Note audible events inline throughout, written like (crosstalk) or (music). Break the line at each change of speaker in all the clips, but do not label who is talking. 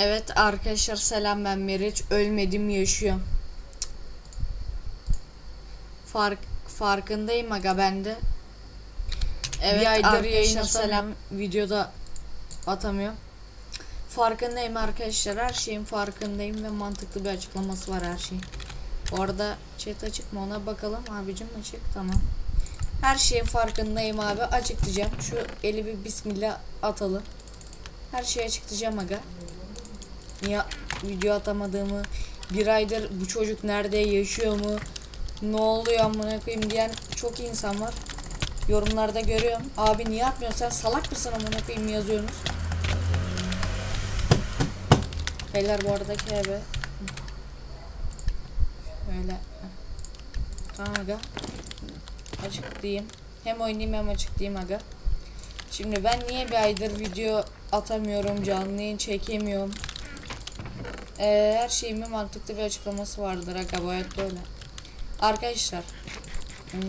Evet arkadaşlar selam ben Meriç. Ölmedim yaşıyorum. Fark farkındayım aga ben de. Evet
Bir aydır
arkadaşlar
yayın
selam videoda atamıyorum. Farkındayım arkadaşlar her şeyin farkındayım ve mantıklı bir açıklaması var her şeyin. Bu arada chat açık mı ona bakalım abicim açık tamam. Her şeyin farkındayım abi açıklayacağım. Şu eli bir bismillah atalım. Her şeyi açıklayacağım aga. Niye video atamadığımı, bir aydır bu çocuk nerede yaşıyor mu, ne oluyor amına koyayım diyen çok insan var. Yorumlarda görüyorum. Abi niye atmıyorsun sen salak mısın amına koyayım yazıyorsunuz. Beyler bu arada KB. Şöyle. Tamam aga. Açıklayayım. Hem oynayayım hem açıklayayım aga. Şimdi ben niye bir aydır video atamıyorum, canlı çekemiyorum. Ee, her şeyimin mantıklı bir açıklaması vardır aga bu hayatta öyle. Arkadaşlar. hmm,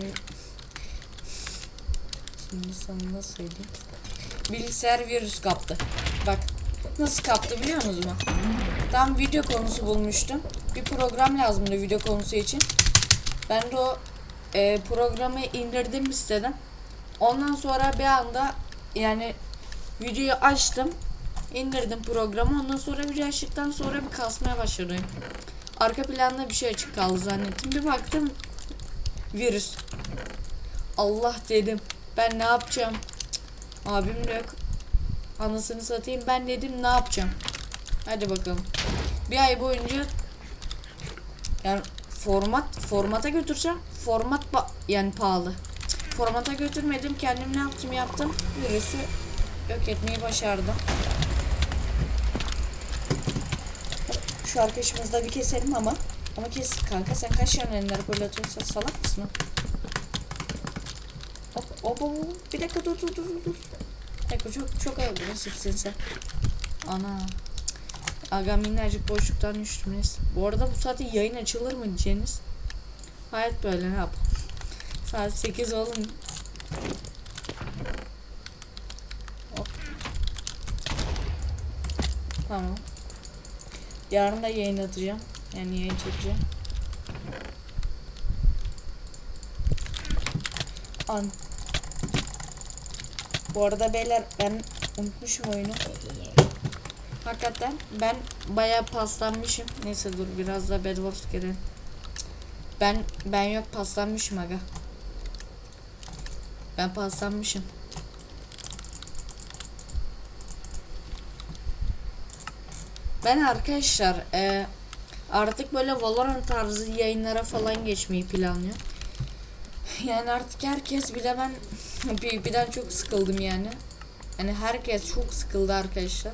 Şimdi sana nasıl söyleyeyim. Bilgisayar virüs kaptı. Bak nasıl kaptı biliyor musunuz mu? Tam video konusu bulmuştum. Bir program lazımdı video konusu için. Ben de o e, programı indirdim istedim. Ondan sonra bir anda yani videoyu açtım. İndirdim programı. Ondan sonra video açtıktan sonra bir kasmaya başladı. Arka planda bir şey açık kaldı zannettim. Bir baktım virüs. Allah dedim. Ben ne yapacağım? Cık, Abim yok. Anasını satayım. Ben dedim ne yapacağım? Hadi bakalım. Bir ay boyunca yani format formata götüreceğim. Format yani pahalı. Formata götürmedim. Kendim ne yaptım yaptım. Virüsü yok etmeyi başardım. Şu arkadaşımızı da bir keselim ama. Ama kes kanka sen kaç yanlarına böyle atıyorsun sen salak mısın? Hop hop hop bir dakika dur dur dur dur. Bir dakika çok çok agresifsin sen. Ana. Aga minnacık boşluktan düştüm neyse. Bu arada bu saatte yayın açılır mı diyeceğiniz? Hayat böyle ne yap? Saat 8 oğlum. Hop. Tamam. Yarın da yayın atacağım. Yani yayın çekeceğim. An. Bu arada beyler ben unutmuşum oyunu. Hakikaten ben bayağı paslanmışım. Neyse dur biraz da Bed Wars girelim. Ben ben yok paslanmışım aga. Ben paslanmışım. Ben arkadaşlar e, artık böyle Valorant tarzı yayınlara falan geçmeyi planlıyorum. (laughs) Yani artık herkes bile ben (laughs) PvP'den çok sıkıldım yani. Yani herkes çok sıkıldı arkadaşlar.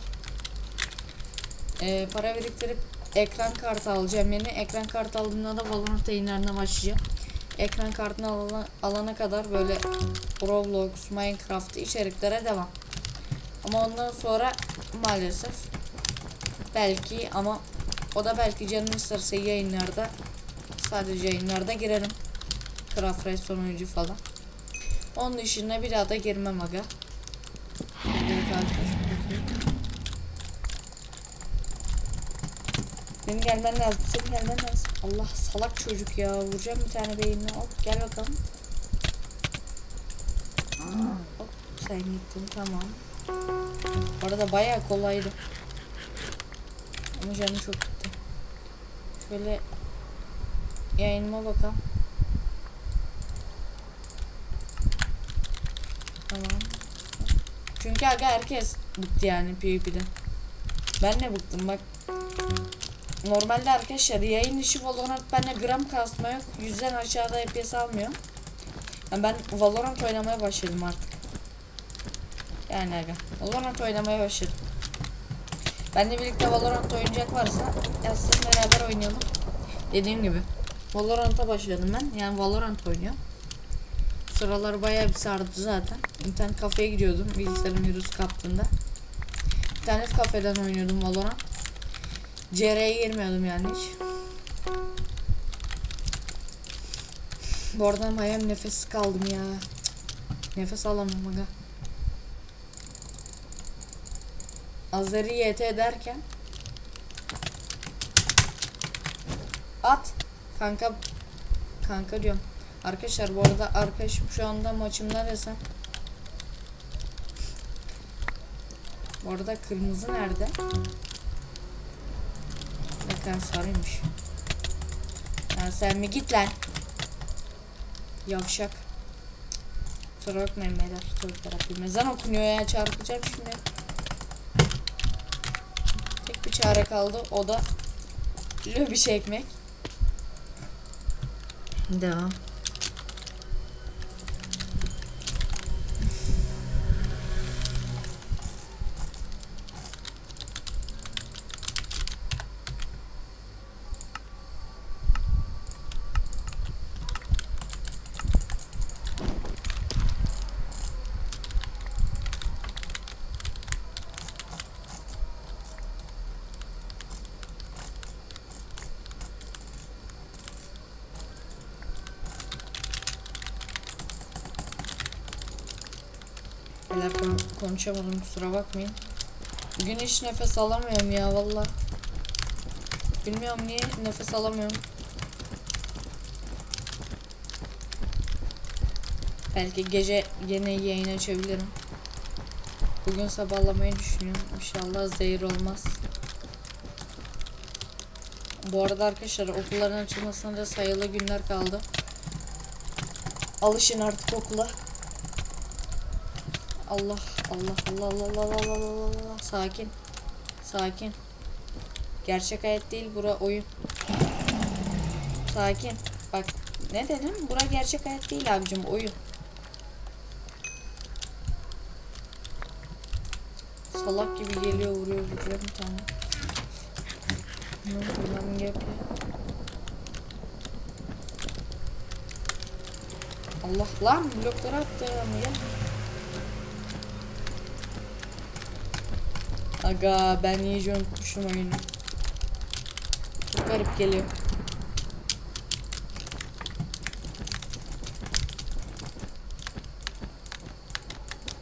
Ee, para biriktirip ekran kartı alacağım yeni. Ekran kartı aldığımda da Valorant yayınlarına başlayacağım. Ekran kartını alana, alana kadar böyle Roblox, Minecraft içeriklere devam. Ama ondan sonra maalesef belki ama o da belki canım isterse yayınlarda sadece yayınlarda girerim. Craft Race sonuncu falan. Onun dışında bir daha da girmem aga. Benim gelmen lazım. Senin gelmen lazım. Allah salak çocuk ya. Vuracağım bir tane beynine. Hop gel bakalım. Hop sen gittin tamam. Bu arada bayağı kolaydı. Ama canım çok gitti. Şöyle yayınıma bakalım. Tamam. Çünkü aga herkes bıktı yani PvP'den. Ben de bıktım bak. Normalde arkadaşlar yayın işi Valorant bende gram kasma yok. Yüzden aşağıda FPS almıyor. Yani ben Valorant oynamaya başladım artık. Yani aga. Valorant oynamaya başladım. Benle birlikte Valorant oynayacak varsa yazsın beraber oynayalım. Dediğim gibi. Valorant'a başladım ben. Yani Valorant oynuyorum. Sıralar bayağı bir sardı zaten. İnternet kafeye gidiyordum bilgisayarım virüs kaptığında. İnternet kafeden oynuyordum Valorant. CR'ye girmiyordum yani hiç. Bu arada bayağı nefes kaldım ya. Nefes alamıyorum aga. Azeri YT derken at kanka kanka diyorum. Arkadaşlar bu arada arkadaşım şu anda maçımda desem. Bu arada kırmızı nerede? Bakın sarıymış. Lan sen mi git lan? Yavşak. Kusura bakmayın beyler. Çocuklar Mezan okunuyor ya çarpacağım şimdi. Bir çare kaldı. O da bir çekmek. Devam. Beyler kon- konuşamadım kusura bakmayın. Bugün hiç nefes alamıyorum ya valla. Bilmiyorum niye nefes alamıyorum. Belki gece yine yayın açabilirim. Bugün sabahlamayı düşünüyorum. İnşallah zehir olmaz. Bu arada arkadaşlar okulların açılmasına da sayılı günler kaldı. Alışın artık okula. Allah Allah Allah Allah Allah Allah Allah Allah sakin sakin. Gerçek hayat değil bura oyun. Sakin. Bak ne dedim bura gerçek hayat değil abicim oyun. Salak gibi geliyor vuruyor vuruyor bir tane. Ne oldu lan yapıyor? Allah lan blokları attı ya Aga ben iyice unutmuşum oyunu. Çok garip geliyor.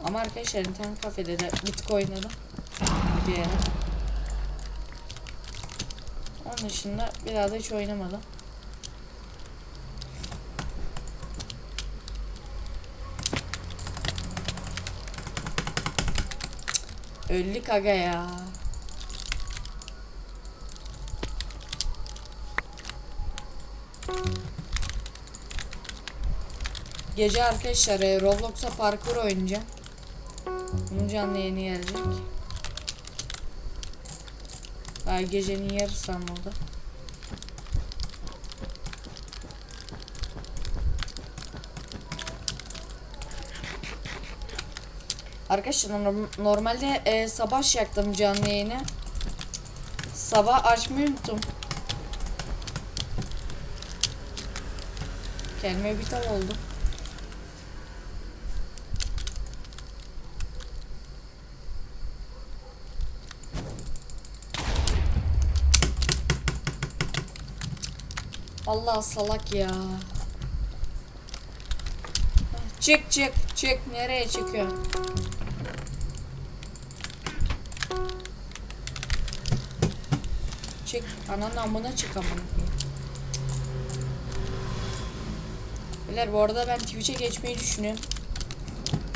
Ama arkadaşlar internet kafede de bitcoin'de de bir yere. Onun dışında bir daha da hiç oynamadım. Öldük aga ya. Gece arkadaşlar e, Roblox'a parkur oynayacağım. Bunun canlı yeni gelecek. Daha gecenin yarısı ama. Arkadaşlar norm- normalde e, sabah yaktım canlı yayını. Sabah açmayı unuttum. Kendime bir tav oldu. Allah salak ya. Çık çık çık nereye çıkıyor? Ananın amına çık amına. Beyler bu arada ben Twitch'e geçmeyi düşünüyorum.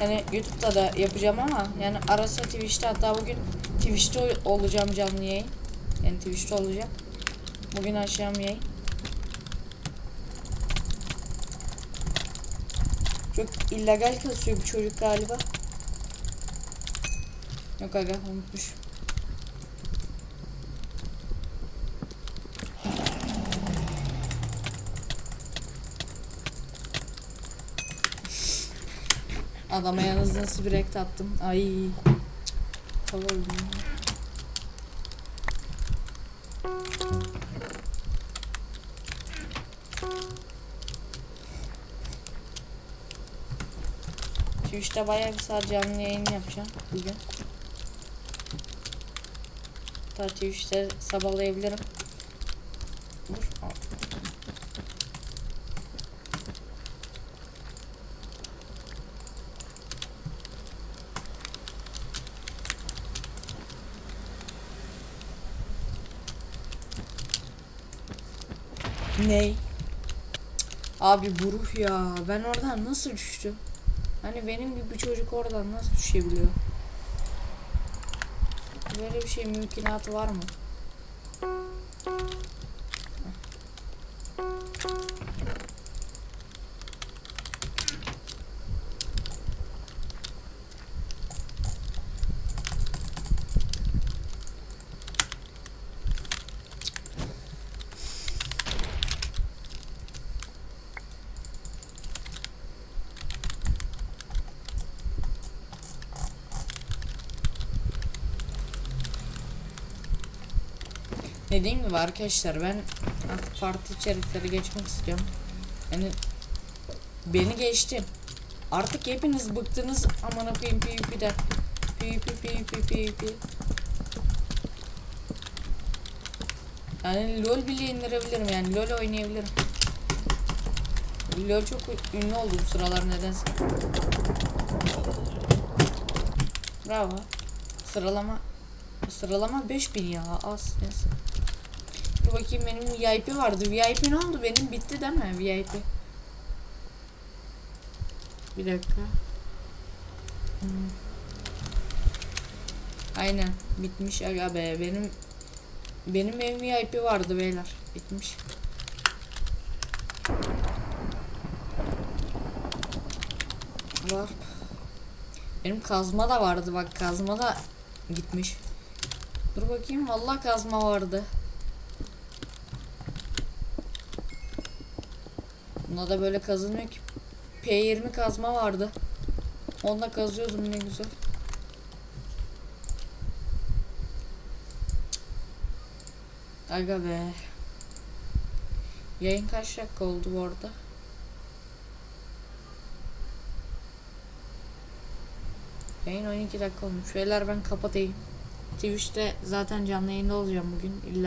Yani YouTube'da da yapacağım ama yani arası Twitch'te hatta bugün Twitch'te olacağım canlı yayın. Yani Twitch'te olacak. Bugün akşam yayın. Çok illegal kasıyor bu çocuk galiba. Yok aga unutmuş. Adama yalnız nasıl bir rekt attım. Ay. Öldüm. Twitch'te bayağı bir saat canlı yayın yapacağım bugün. Hatta Twitch'te sabahlayabilirim. Dur. al. Ney? Abi bu ruh ya. Ben oradan nasıl düştüm? Hani benim gibi bir çocuk oradan nasıl düşebiliyor? Böyle bir şey mümkünatı var mı? Dediğim gibi arkadaşlar ben artık farklı içeriklere geçmek istiyorum. Yani beni geçtim. Artık hepiniz bıktınız amına koyayım PvP'den. PvP PvP PvP. Yani LoL bile indirebilirim yani LoL oynayabilirim. LoL çok ünlü oldu bu sıralar nedense. Bravo. Sıralama Sıralama 5000 ya az neyse. Dur bakayım benim VIP vardı. VIP ne oldu? Benim bitti değil mi VIP? Bir dakika. Hmm. Aynen bitmiş aga be. Benim benim ev VIP vardı beyler. Bitmiş. Var. Benim kazma da vardı bak kazma da gitmiş. Dur bakayım vallahi kazma vardı. Bunda da böyle kazılmıyor ki. P20 kazma vardı. Onunla kazıyordum ne güzel. Aga be. Yayın kaç dakika oldu bu arada? Yayın 12 dakika olmuş. Beyler ben kapatayım. Twitch'te zaten canlı yayında olacağım bugün. İlla